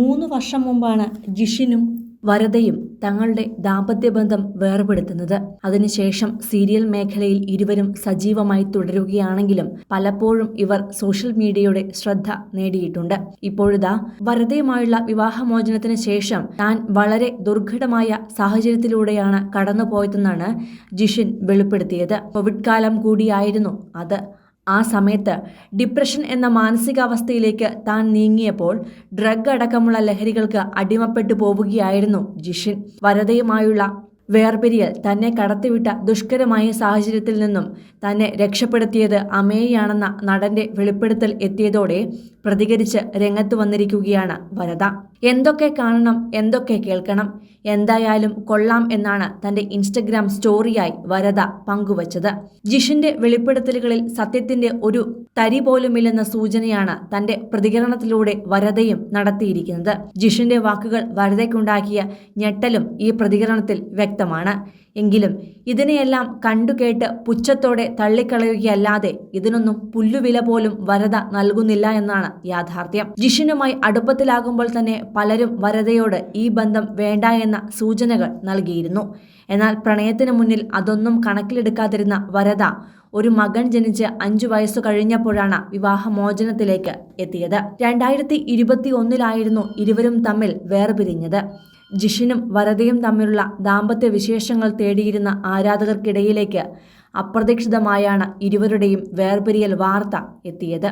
മൂന്ന് വർഷം മുമ്പാണ് ജിഷിനും വരദയും തങ്ങളുടെ ദാമ്പത്യബന്ധം വേർപെടുത്തുന്നത്. അതിനുശേഷം സീരിയൽ മേഖലയിൽ ഇരുവരും സജീവമായി തുടരുകയാണെങ്കിലും പലപ്പോഴും ഇവർ സോഷ്യൽ മീഡിയയുടെ ശ്രദ്ധ നേടിയിട്ടുണ്ട്. ഇപ്പോഴിതാ വരദയുമായുള്ള വിവാഹമോചനത്തിന് ശേഷം താൻ വളരെ ദുർഘടമായ സാഹചര്യത്തിലൂടെയാണ് കടന്നുപോയതെന്നാണ് ജിഷിൻ വെളിപ്പെടുത്തിയത്. കോവിഡ് കാലം കൂടിയായിരുന്നു അത്. ആ സമയത്ത് ഡിപ്രഷൻ എന്ന മാനസികാവസ്ഥയിലേക്ക് താൻ നീങ്ങിയപ്പോൾ ഡ്രഗ് അടക്കമുള്ള ലഹരികൾക്ക് അടിമപ്പെട്ടു പോവുകയായിരുന്നു ജിഷിൻ. വരതയുമായുള്ള വേർപിരിയൽ തന്നെ കടത്തിവിട്ട ദുഷ്കരമായ സാഹചര്യത്തിൽ നിന്നും തന്നെ രക്ഷപ്പെടുത്തിയത് അമേയാണെന്ന നടന്റെ വെളിപ്പെടുത്തൽ എത്തിയതോടെ പ്രതികരിച്ച് രംഗത്ത് വന്നിരിക്കുകയാണ് വനത. എന്തൊക്കെ കാണണം എന്തൊക്കെ കേൾക്കണം എന്തായാലും കൊള്ളാം എന്നാണ് തന്റെ ഇൻസ്റ്റഗ്രാം സ്റ്റോറിയായി വരത പങ്കുവച്ചത്. ജിഷിന്റെ വെളിപ്പെടുത്തലുകളിൽ സത്യത്തിന്റെ ഒരു തരി പോലുമില്ലെന്ന സൂചനയാണ് തന്റെ പ്രതികരണത്തിലൂടെ വരതയും നടത്തിയിരിക്കുന്നത്. ജിഷിന്റെ വാക്കുകൾ വരതയ്ക്കുണ്ടാക്കിയ ഞെട്ടലും ഈ പ്രതികരണത്തിൽ വ്യക്തമാണ് എങ്കിലും ഇതിനെയെല്ലാം കണ്ടുകേട്ട് പുച്ഛത്തോടെ തള്ളിക്കളയുകയല്ലാതെ ഇതിനൊന്നും പുല്ലുവില പോലും വരദ നൽകുന്നില്ല എന്നാണ് യാഥാർത്ഥ്യം. ജിഷിനുമായി അടുപ്പത്തിലാകുമ്പോൾ തന്നെ പലരും വരദയോട് ഈ ബന്ധം വേണ്ട എന്ന സൂചനകൾ നൽകിയിരുന്നു. എന്നാൽ പ്രണയത്തിന് മുന്നിൽ അതൊന്നും കണക്കിലെടുക്കാതിരുന്ന വരദ ഒരു മകൻ ജനിച്ച് അഞ്ചു വയസ്സു കഴിഞ്ഞപ്പോഴാണ് വിവാഹമോചനത്തിലേക്ക് എത്തിയത്. രണ്ടായിരത്തി ഇരുപത്തി ഒന്നിലായിരുന്നു ഇരുവരും തമ്മിൽ വേർപിരിഞ്ഞത്. ജിഷിനും വരദയും തമ്മിലുള്ള ദാമ്പത്യ വിശേഷങ്ങൾ തേടിയിരുന്ന ആരാധകർക്കിടയിലേക്ക് അപ്രതീക്ഷിതമായാണ് ഇരുവരുടെയും വേർപിരിയൽ വാർത്ത എത്തിയത്.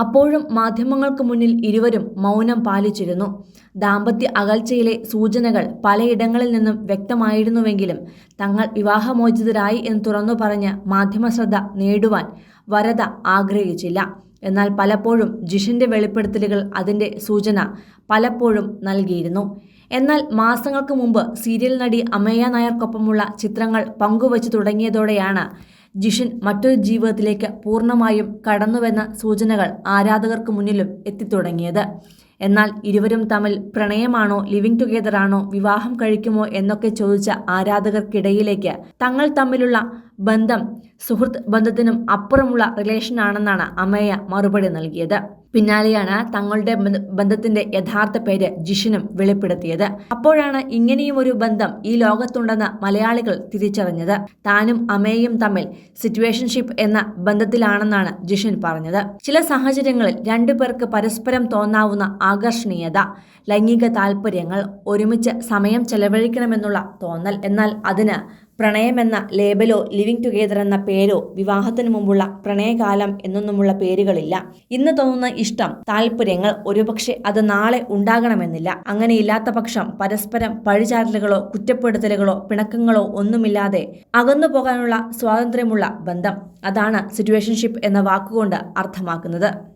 അപ്പോഴും മാധ്യമങ്ങൾക്ക് മുന്നിൽ ഇരുവരും മൗനം പാലിച്ചിരുന്നു. ദാമ്പത്യ അകൽച്ചയിലെ സൂചനകൾ പലയിടങ്ങളിൽ നിന്നും വ്യക്തമായിരുന്നുവെങ്കിലും തങ്ങൾ വിവാഹമോചിതരായി എന്ന് തുറന്നു പറഞ്ഞ് മാധ്യമശ്രദ്ധ നേടുവാൻ വരദ ആഗ്രഹിച്ചില്ല. എന്നാൽ പലപ്പോഴും ജിഷിന്റെ വെളിപ്പെടുത്തലുകൾ അതിന്റെ സൂചന പലപ്പോഴും നൽകിയിരുന്നു. എന്നാൽ മാസങ്ങൾക്ക് മുമ്പ് സീരിയൽ നടി അമയ നായർക്കൊപ്പമുള്ള ചിത്രങ്ങൾ പങ്കുവച്ചു തുടങ്ങിയതോടെയാണ് ജിഷിൻ മറ്റൊരു ജീവിതത്തിലേക്ക് പൂർണമായും കടന്നുവെന്ന സൂചനകൾ ആരാധകർക്ക് മുന്നിലും എത്തിത്തുടങ്ങിയത്. എന്നാൽ ഇരുവരും തമ്മിൽ പ്രണയമാണോ ലിവിംഗ് ആണോ വിവാഹം കഴിക്കുമോ എന്നൊക്കെ ചോദിച്ച ആരാധകർക്കിടയിലേക്ക് തങ്ങൾ തമ്മിലുള്ള ബന്ധം സുഹൃത്ത് ബന്ധത്തിനും അപ്പുറമുള്ള റിലേഷനാണെന്നാണ് അമ്മയ മറുപടി നൽകിയത്. പിന്നാലെയാണ് തങ്ങളുടെ ബന്ധത്തിന്റെ യഥാർത്ഥ പേര് ജിഷിനും വെളിപ്പെടുത്തിയത്. അപ്പോഴാണ് ഇങ്ങനെയും ഒരു ബന്ധം ഈ ലോകത്തുണ്ടെന്ന് മലയാളികൾ തിരിച്ചറിഞ്ഞത്. താനും അമേയും തമ്മിൽ സിറ്റുവേഷൻഷിപ്പ് എന്ന ബന്ധത്തിലാണെന്നാണ് ജിഷിൻ പറഞ്ഞത്. ചില സാഹചര്യങ്ങളിൽ രണ്ടുപേർക്ക് പരസ്പരം തോന്നാവുന്ന ആകർഷണീയത ലൈംഗിക താല്പര്യങ്ങൾ ഒരുമിച്ച് സമയം ചെലവഴിക്കണമെന്നുള്ള തോന്നൽ. എന്നാൽ അതിന് പ്രണയമെന്ന ലേബലോ ലിവിംഗ് ടുഗെദർ എന്ന പേരോ വിവാഹത്തിനു മുമ്പുള്ള പ്രണയകാലം എന്നൊന്നുമുള്ള പേരുകളില്ല. ഇന്ന് തോന്നുന്ന ഇഷ്ടം താല്പര്യങ്ങൾ ഒരുപക്ഷെ അത് നാളെ ഉണ്ടാകണമെന്നില്ല. അങ്ങനെയില്ലാത്ത പക്ഷം പരസ്പരം പഴിചാരലുകളോ കുറ്റപ്പെടുത്തലുകളോ പിണക്കങ്ങളോ ഒന്നുമില്ലാതെ അകന്നു പോകാനുള്ള സ്വാതന്ത്ര്യമുള്ള ബന്ധം. അതാണ് സിറ്റുവേഷൻഷിപ്പ് എന്ന വാക്കുകൊണ്ട് അർത്ഥമാക്കുന്നത്.